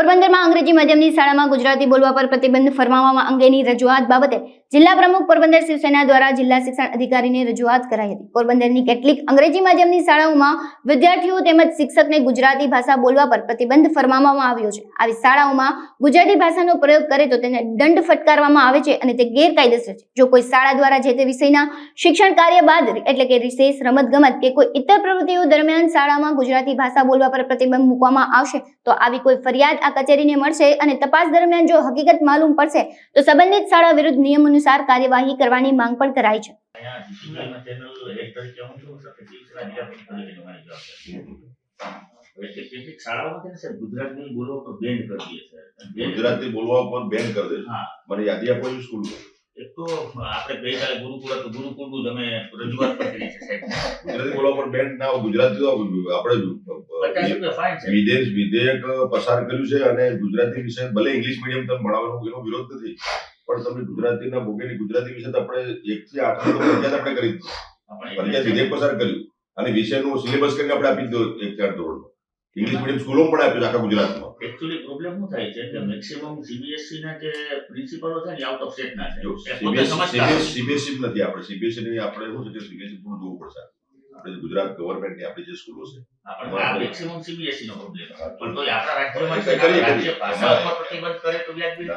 પોરબંદરમાં અંગ્રેજી માધ્યમની શાળામાં ગુજરાતી બોલવા પર પ્રતિબંધ ફરમાવવા અંગેની રજૂઆત બાબતે જિલ્લા પ્રમુખ પોરબંદર શિવસેના દ્વારા જિલ્લા શિક્ષણ અધિકારીને રજૂઆત કરાઈ હતી. પોરબંદરની કેટલીક અંગ્રેજી માધ્યમની શાળાઓમાં વિદ્યાર્થીઓ તેમજ શિક્ષકને ગુજરાતી ભાષા બોલવા પર પ્રતિબંધ ફરમાવવામાં આવ્યો છે. આવી શાળાઓમાં ગુજરાતી ભાષાનો પ્રયોગ કરે તો તેને દંડ ફટકારવામાં આવે છે અને તે ગેરકાયદેસર છે. જો કોઈ શાળા દ્વારા જે તે વિષયના શિક્ષણ કાર્ય બાદ એટલે કે રિસેસ રમતગમત કે કોઈ ઇતર પ્રવૃત્તિઓ દરમિયાન શાળામાં ગુજરાતી ભાષા બોલવા પર પ્રતિબંધ મૂકવામાં આવશે, તો આવી કોઈ ફરિયાદ આ કચેરીને મળશે અને તપાસ દરમિયાન જો હકીકત માલુમ પડશે, તો સંબંધિત શાળા વિરુદ્ધ નિયમ અનુસાર કાર્યવાહી કરવાની માંગ પણ કરાઈ છે. ગુજરાતની બોલવા પર બેન કરી દે છે બોલવા ઉપર બેન કરી દે મને યાદી આપો સ્કૂલ એક તો આપણે ગઈકાલે ગુરુકુળ હતું ગુરુકુળનું તમે રજૂઆત પણ કરી છે સાહેબ. ગુજરાતી બોલવા ઉપર બેન ના ગુજરાતી આપણે વિદેશ વિધેયક પસાર કર્યું છે અને ગુજરાતી વિષય ભલે ઇંગ્લિશ મીડિયમ તમે ભણાવવાનો એનો વિરોધ નથી. પણ તમે ગુજરાતીના ભોગેની ગુજરાતી વિશે આપણે એક થી આઠ ફરજિયાત આપણે કરી ફરજિયાત વિધેયક પસાર કર્યું. અને વિષયનું સિલેબસ કરીને આપણે આપી દીધો એક ચાર ધોરણ ઇંગ્લિશ મીડિયમ સ્કૂલો પણ આપ્યું આખા ગુજરાતમાં. એકચ્યુઅલી પ્રોબ્લેમ શું થાય છે કે મેક્સિમમ સીબીએસસી ના જે પ્રિન્સિપલો છે ને આઉટ ઓફ સ્ટેટ ના છે. સીબીએસસી એ નથી. આપણે. સીબીએસસી ની આપણે શું છે કે સીબીએસસી પણ જોવું પડશે. આપણે ગુજરાત ગવર્નમેન્ટની આપણી જે સ્કૂલો છે. મેક્સિમમ સીબીએસસી નો પ્રોબ્લેમ પણ તો આપણા રાજ્યમાં રાજ્ય. ભાષા ઉપર પ્રતિબંધ કરે તો વ્યાજબી.